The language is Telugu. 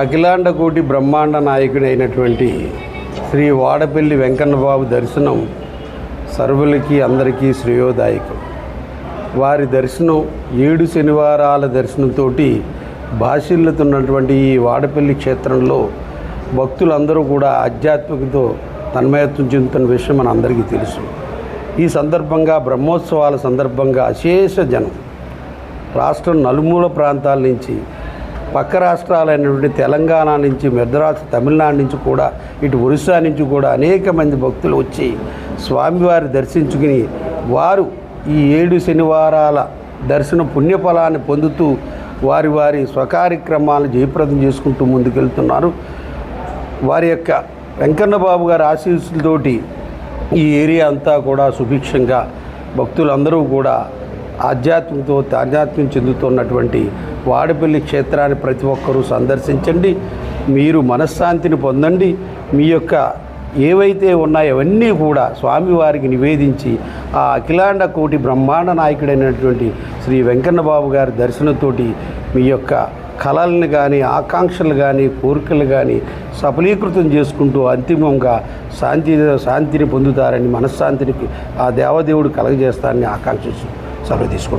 అఖిలాండ కోటి బ్రహ్మాండ నాయకుడైనటువంటి శ్రీ వాడపల్లి వెంకన్నబాబు దర్శనం సర్వులకి అందరికీ శ్రేయోదాయకం. వారి దర్శనం ఏడు శనివారాల దర్శనంతో భాషిల్లుతున్నటువంటి ఈ వాడపల్లి క్షేత్రంలో భక్తులందరూ కూడా ఆధ్యాత్మికతో తన్మయత్వం చెందుతున్న విషయం మన అందరికీ తెలుసు. ఈ సందర్భంగా బ్రహ్మోత్సవాల సందర్భంగా అశేష జనం రాష్ట్రం నలుమూల ప్రాంతాల నుంచి పక్క రాష్ట్రాలైనటువంటి తెలంగాణ నుంచి మద్రాసు తమిళనాడు నుంచి కూడా ఇటు ఒరిస్సా నుంచి కూడా అనేక మంది భక్తులు వచ్చి స్వామివారి దర్శించుకుని వారు ఈ ఏడు శనివారాల దర్శన పుణ్యఫలాన్ని పొందుతూ వారి వారి స్వకార్యక్రమాలను జయప్రదం చేసుకుంటూ ముందుకెళ్తున్నారు. వారి యొక్క వెంకన్నబాబు గారి ఆశీస్సులతోటి ఈ ఏరియా అంతా కూడా సుభిక్షంగా భక్తులందరూ కూడా ఆధ్యాత్మికతో ఆధ్యాత్మ్యం చెందుతున్నటువంటి వాడపల్లి క్షేత్రాన్ని ప్రతి ఒక్కరూ సందర్శించండి. మీరు మనశ్శాంతిని పొందండి. మీ యొక్క ఏవైతే ఉన్నాయో అవన్నీ కూడా స్వామివారికి నివేదించి ఆ అఖిలాండ కోటి బ్రహ్మాండ నాయకుడైనటువంటి శ్రీ వెంకన్నబాబు గారి దర్శనంతోటి మీ యొక్క కళల్ని కానీ ఆకాంక్షలు కానీ కోరికలు కానీ సఫలీకృతం చేసుకుంటూ అంతిమంగా శాంతి శాంతిని పొందుతారని మనశ్శాంతిని ఆ దేవదేవుడు కలగజేస్తారని ఆకాంక్షిస్తుంది సెలవు తీసుకుంటాం.